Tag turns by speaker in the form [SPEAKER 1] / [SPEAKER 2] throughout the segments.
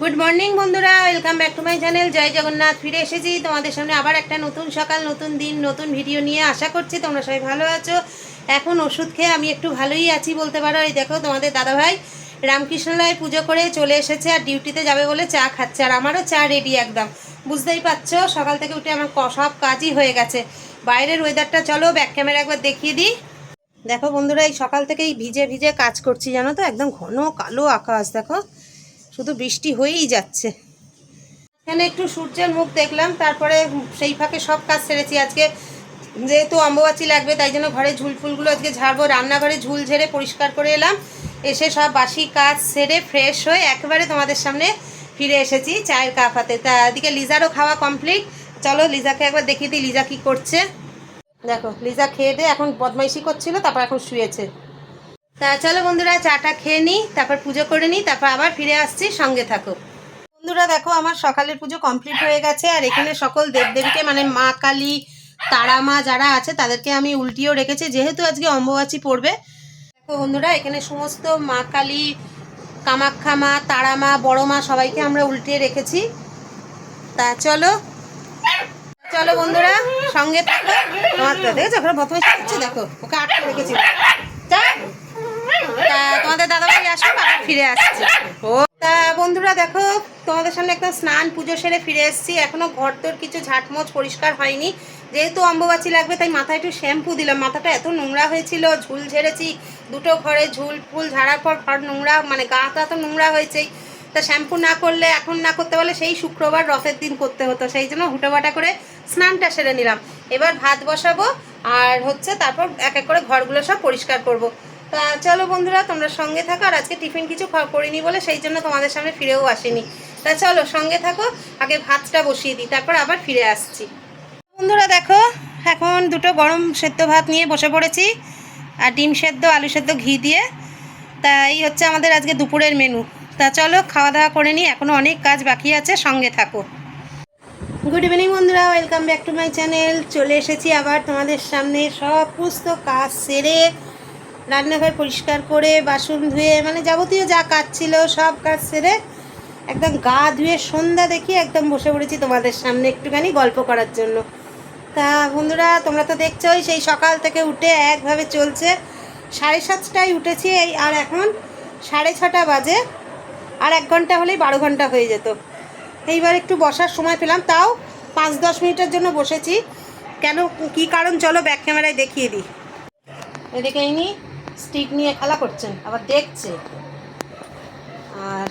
[SPEAKER 1] Good morning বন্ধুরা। Welcome back to my channel জয় জগন্নাথ, ফিরে এসেছি। তোমাদের সামনে আবার একটা নতুন সকাল, নতুন দিন, নতুন ভিডিও নিয়ে আশা করছি তোমরা সবাই ভালো আছো। এখন ওষুধ খেয়ে আমি একটু ভালোই আছি বলতে পারো। এই দেখো তোমাদের দাদাভাই রামকৃষ্ণলায় পুজো করে চলে এসেছে আর ডিউটিতে যাবে বলে চা খাচ্ছে। আর আমারও চা রেডি একদম। বুঝতেই পারছ, সকাল থেকে উঠে আমার সব কাজই হয়ে গেছে। বাইরের ওয়েদারটা চলো ব্যাক ক্যামেরা একবার দেখিয়ে দিই। দেখো বন্ধুরা, এই সকাল থেকেই ভিজে ভিজে কাজ করছি, জানো তো? একদম ঘন কালো আকাশ, দেখো। শুধু বৃষ্টি হয়েই যাচ্ছে। এখানে একটু সূর্যের মুখ দেখলাম, তারপরে সেই ফাঁকে সব কাজ সেরেছি। আজকে যেহেতু অম্বুবাচি লাগবে, তাই জন্য ঘরে ঝুল ফুলগুলো আজকে ঝাড়বো। রান্নাঘরে ঝুল ঝেড়ে পরিষ্কার করে এলাম। এসে সব বাসি কাজ সেরে ফ্রেশ হয়ে একেবারে তোমাদের সামনে ফিরে এসেছি চায়ের কাপ হাতে। তা এদিকে লিজারও খাওয়া কমপ্লিট। চলো লিজাকে একবার দেখিয়ে দিই, লিজা কি করছে। দেখো, লিজা খেয়ে দিয়ে এখন বদমাইশি করছিল, তারপর এখন শুয়েছে। তা চলো বন্ধুরা, চাটা খেয়ে নিই, তারপর পুজো করে নিই, তারপর আবার ফিরে আসছি, সঙ্গে থাকো বন্ধুরা, দেখো, আমার সকালের পুজো কমপ্লিট হয়ে গেছে, আর এখানে সকল দেবদেবীকে মানে মা কালী, তারা মা যারা আছে, তাদেরকে আমি উল্টিয়েও রেখেছি, যেহেতু আজকে অম্বুবাচী পড়বে। দেখো বন্ধুরা, এখানে সমস্ত মা কালী, কামাখ্যা মা, তারা মা, বড় মা, সবাইকে আমরা উল্টিয়ে রেখেছি। তা চলো চলো বন্ধুরা, সঙ্গে থাকো। তোমার তো দেখেছ? ওখানে করছে, দেখো, ওকে আটকে রেখেছি। আসুক আবার ফিরে আসছে। ও তা বন্ধুরা দেখো তোমাদের সামনে একদম স্নান পুজো সেরে ফিরে এসেছি। এখনও ঘর তোর কিছু ঝাঁটমোচ পরিষ্কার হয়নি। যেহেতু অম্বুবাচী লাগবে তাই মাথায় একটু শ্যাম্পু দিলাম। মাথাটা এত নোংরা হয়েছিল ঝুল ঝেড়েছি। দুটো ঘরে ঝুল ফুল ঝাড়ার পর ঘর নোংরা মানে গাটা তো নোংরা হয়েছেই। তা শ্যাম্পু না করলে এখন না করতে পারলে সেই শুক্রবার রথের দিন করতে হতো। সেই জন্য হুটোবাটা করে স্নানটা সেরে নিলাম। এবার ভাত বসাবো আর হচ্ছে তারপর এক এক করে ঘরগুলো সব পরিষ্কার করব। তা চলো বন্ধুরা, তোমরা সঙ্গে থাকো আর আজকে টিফিন কিছু করিনি বলে সেই জন্য তোমাদের সামনে ফিরেও আসেনি। তা চলো সঙ্গে থাকো, আগে ভাতটা বসিয়ে দিই, তারপর আবার ফিরে আসছি। বন্ধুরা দেখো, এখন দুটো গরম সেদ্ধ ভাত নিয়ে বসে পড়েছি, আর ডিম সেদ্ধ, আলু সেদ্ধ, ঘি দিয়ে। তা এই হচ্ছে আমাদের আজকে দুপুরের মেনু তা চলো খাওয়া দাওয়া করে নিই এখনও অনেক কাজ বাকি আছে, সঙ্গে থাকো। গুড ইভিনিং বন্ধুরা welcome back to my channel চলে এসেছি আবার তোমাদের সামনে সব পুস্ত কাজ সেরে রান্নাঘর পরিষ্কার করে, বাসন ধুয়ে মানে যাবতীয় যা কাজ ছিল, সব কাজ সেরে একদম গা ধুয়ে সন্ধ্যা দেখি একদম বসে পড়েছি তোমাদের সামনে একটুখানি গল্প করার জন্য। তা বন্ধুরা, তোমরা তো দেখছোই, সেই সকাল থেকে উঠে একভাবে চলছে। সাড়ে সাতটায় উঠেছি এই, আর এখন সাড়ে ছটা বাজে, আর এক ঘণ্টা হলেই বারো ঘণ্টা হয়ে যেত। এইবার একটু বসার সময় পেলাম, তাও পাঁচ দশ মিনিটের জন্য বসেছি। কেন, কি কারণ, চলো ব্যাক ক্যামেরায় দেখিয়ে দিই। এদিকে ইনি স্টিক নিয়ে খেলা করছেন, আবার দেখছে। আর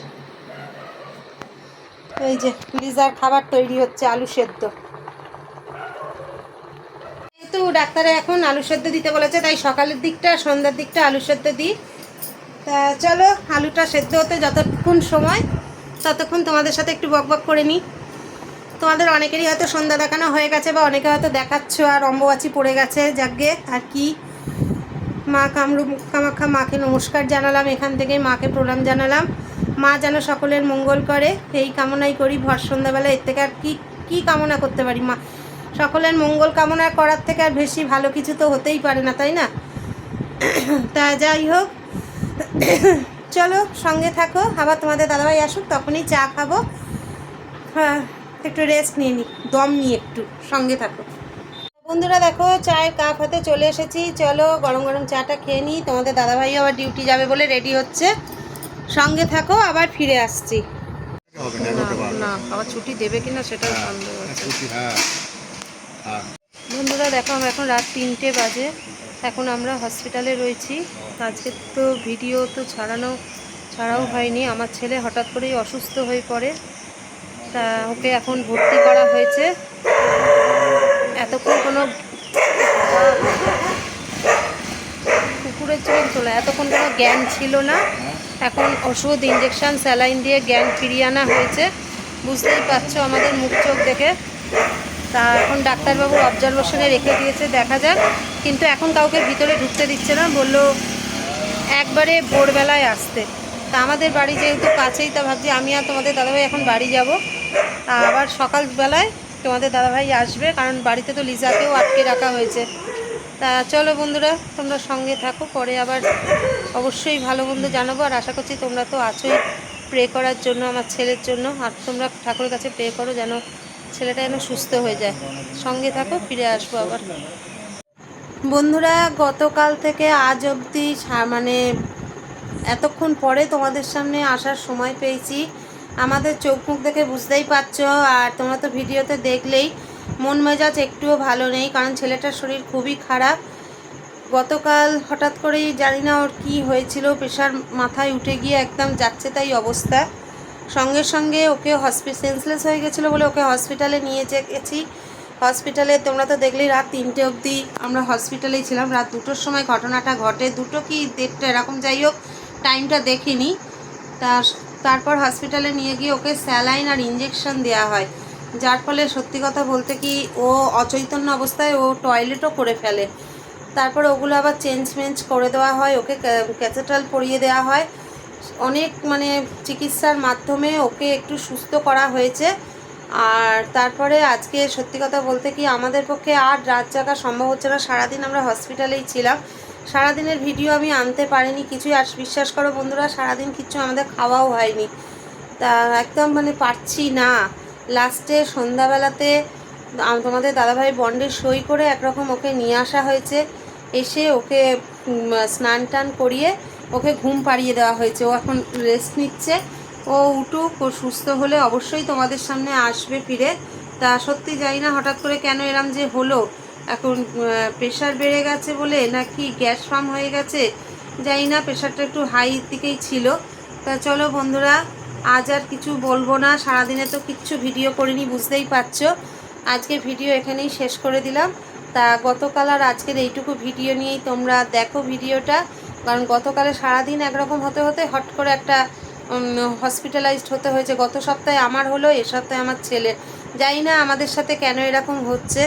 [SPEAKER 1] এই যে লিজার খাবার তৈরি হচ্ছে, আলু সেদ্ধ। যেহেতু ডাক্তারে এখন আলু সেদ্ধ দিতে বলেছে, তাই সকালের দিকটা, সন্ধ্যার দিকটা আলু সেদ্ধ দিই। তা চলো, আলুটা সেদ্ধ হতে যতক্ষণ সময়, ততক্ষণ তোমাদের সাথে একটু বকবক করে নিই। তোমাদের অনেকেরই হয়তো সন্ধ্যা দেখানো হয়ে গেছে, বা অনেকে হয়তো দেখাচ্ছ আর অম্বুবাচী পড়ে গেছে, যাকে আর কি। মা কামরু কামাখ্যা মাকে নমস্কার জানালাম, এখান থেকে মাকে প্রণাম জানালাম। মা যেন সকলের মঙ্গল করে, এই কামনাই করি ভর সন্ধ্যাবেলা। এর থেকে আর কী কী কামনা করতে পারি মা? সকলের মঙ্গল কামনা করার থেকে আর বেশি ভালো কিছু তো হতেই পারে না, তাই না? তা যাই হোক, চলো সঙ্গে থাকো, আবার তোমাদের দাদাভাই আসুক, তখনই চা খাব। হ্যাঁ একটু রেস্ট নিয়ে নিই, দম নিয়ে একটু সঙ্গে থাকো। বন্ধুরা দেখো চায়ের কাপ হাতে চলে এসেছি। চলো গরম গরম চাটা খেয়ে নিই। তোমাদের দাদাভাই আবার ডিউটি যাবে বলে রেডি হচ্ছে। সঙ্গে থাকো আবার ফিরে আসছি।
[SPEAKER 2] না
[SPEAKER 1] না আবার ছুটি দেবে কিনা সেটাও সন্দেহ
[SPEAKER 2] ছুটি হ্যাঁ হ্যাঁ।
[SPEAKER 1] বন্ধুরা দেখো আমরা এখন রাত তিনটে বাজে। এখন আমরা হসপিটালে রয়েছি। আজকে তো ভিডিও তো ছাড়ানো ছাড়াও হয়নি। আমার ছেলে হঠাৎ করেই অসুস্থ হয়ে পড়ে। তা ওকে এখন ভর্তি করা হয়েছে। এতক্ষণ কোনো, কুকুরের চোখ চলে, এতক্ষণ কোনো জ্ঞান ছিল না। এখন ওষুধ ইঞ্জেকশান স্যালাইন দিয়ে জ্ঞান ফিরিয়ে আনা হয়েছে। বুঝতেই পারছ আমাদের মুখ চোখ দেখে। তা এখন ডাক্তারবাবু অবজারভেশনে রেখে দিয়েছে, দেখা যাক। কিন্তু এখন কাউকে ভিতরে ঢুকতে দিচ্ছে না, বলল একবারে ভোরবেলায় আসতে। তা আমাদের বাড়ি যেহেতু কাছেই, তা ভাবছি আমি আর তোমাদের দাদাভাই এখন বাড়ি যাব। আবার সকালবেলায় তোমাদের দাদাভাই আসবে, কারণ বাড়িতে তো লিজাকেও আটকে রাখা হয়েছে। তা চলো বন্ধুরা, তোমরা সঙ্গে থাকো, পরে আবার অবশ্যই ভালো মন্দ জানাব। আর আশা করছি তোমরা তো আছোই প্রে করার জন্য, আমার ছেলের জন্য। আর তোমরা ঠাকুরের কাছে প্রে করো যেন ছেলেটা যেন সুস্থ হয়ে যায়। সঙ্গে থাকো, ফিরে আসব আবার। বন্ধুরা, গতকাল থেকে আজ অবধি মানে এতক্ষণ পরে তোমাদের সামনে আসার সময় পেয়েছি। আমাদের চোখ মুখ দেখে বুঝতেই পারছ, আর তোমরা তো ভিডিওতে দেখলেই মন মেজাজ একটুও ভালো নেই, কারণ ছেলেটার শরীর খুবই খারাপ। গতকাল হঠাৎ করেই জানি না ওর কী হয়েছিল প্রেশার মাথায় উঠে গিয়ে একদম যাচ্ছে তাই অবস্থা। সঙ্গে সঙ্গে ওকে হসপি, সেন্সলেস হয়ে গেছিল বলে ওকে হসপিটালে নিয়ে যে গেছি হসপিটালে তোমরা তো দেখলেই রাত তিনটে অবধি আমরা হসপিটালেই ছিলাম। রাত দুটোর সময় ঘটনাটা ঘটে। দুটো কি দেড়টা, এরকম যাই হোক টাইমটা দেখিনি। তার তারপর হসপিটালে নিয়ে গিয়ে ওকে স্যালাইন আর ইঞ্জেকশন দেওয়া হয়। যার ফলে সত্যি কথা বলতে কি, ও অচৈতন্য অবস্থায় ও টয়লেটও করে ফেলে। তারপর ওগুলো আবার চেঞ্জ মেঞ্জ করে দেওয়া হয়, ওকে ক্যাথেটাল পরিয়ে দেওয়া হয়। অনেক মানে চিকিৎসার মাধ্যমে ওকে একটু সুস্থ করা হয়েছে। আর তারপরে আজকে সত্যি কথা বলতে কি, আমাদের পক্ষে আর রাত জাগা সম্ভব হচ্ছে না। সারাদিন আমরা হসপিটালেই ছিলাম। সারাদিনের ভিডিও আমি আনতে পারিনি, কিছুই। আর বিশ্বাস করো বন্ধুরা, সারাদিন কিছু আমাদের খাওয়াও হয়নি। তা একদম মানে পারছি না। লাস্টে সন্ধ্যাবেলাতে তোমাদের দাদাভাই বন্ডে সই করে একরকম ওকে নিয়ে আসা হয়েছে। এসে ওকে স্নান টান করিয়ে ওকে ঘুম পাড়িয়ে দেওয়া হয়েছে। ও এখন রেস্ট নিচ্ছে। ও উঠুক, ও সুস্থ হলে অবশ্যই তোমাদের সামনে আসবে ফিরে। তা সত্যি জানি না হঠাৎ করে কেন এরম যে হলো। এখন প্রেশার বেড়ে গেছে বলে নাকি গ্যাস ফার্ম হয়ে গেছে? জানি না প্রেশারটা একটু হাই দিকেই ছিল। তা চলো বন্ধুরা, আজ আর কিছু বলব না। সারাদিনে তো কিচ্ছু ভিডিও করিনি, বুঝতেই পারছ। আজকে ভিডিও এখানেই শেষ করে দিলাম। তা গতকাল আর আজকের এইটুকু ভিডিও নিয়েই তোমরা দেখো ভিডিওটা কারণ গতকালে সারাদিন একরকম হতে হতে হট করে একটা হসপিটালাইজড হতে হয়েছে। গত সপ্তাহে আমার হলো, এ সপ্তাহে আমার ছেলে জানি না আমাদের সাথে কেন এরকম হচ্ছে।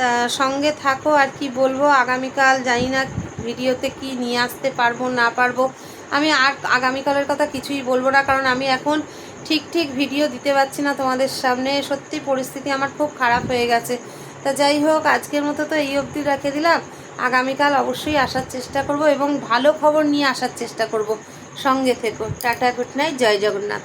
[SPEAKER 1] তা, সঙ্গে থাকো, আর কি বলব? আগামীকাল জানি না ভিডিওতে কি নিয়ে আসতে পারব, না পারব। আমি আর আগামীকালের কথা কিছুই বলব না, কারণ আমি এখন ঠিক ঠিক ভিডিও দিতে পারছি না তোমাদের সামনে। সত্যি পরিস্থিতি আমার খুব খারাপ হয়ে গেছে। তা যাই হোক, আজকের মতো তো এই অবধি রেখে দিলাম। আগামীকাল অবশ্যই আসার চেষ্টা করব এবং ভালো খবর নিয়ে আসার চেষ্টা করব। সঙ্গে থেকো। টাটা, গুড নাইট, জয় জগন্নাথ।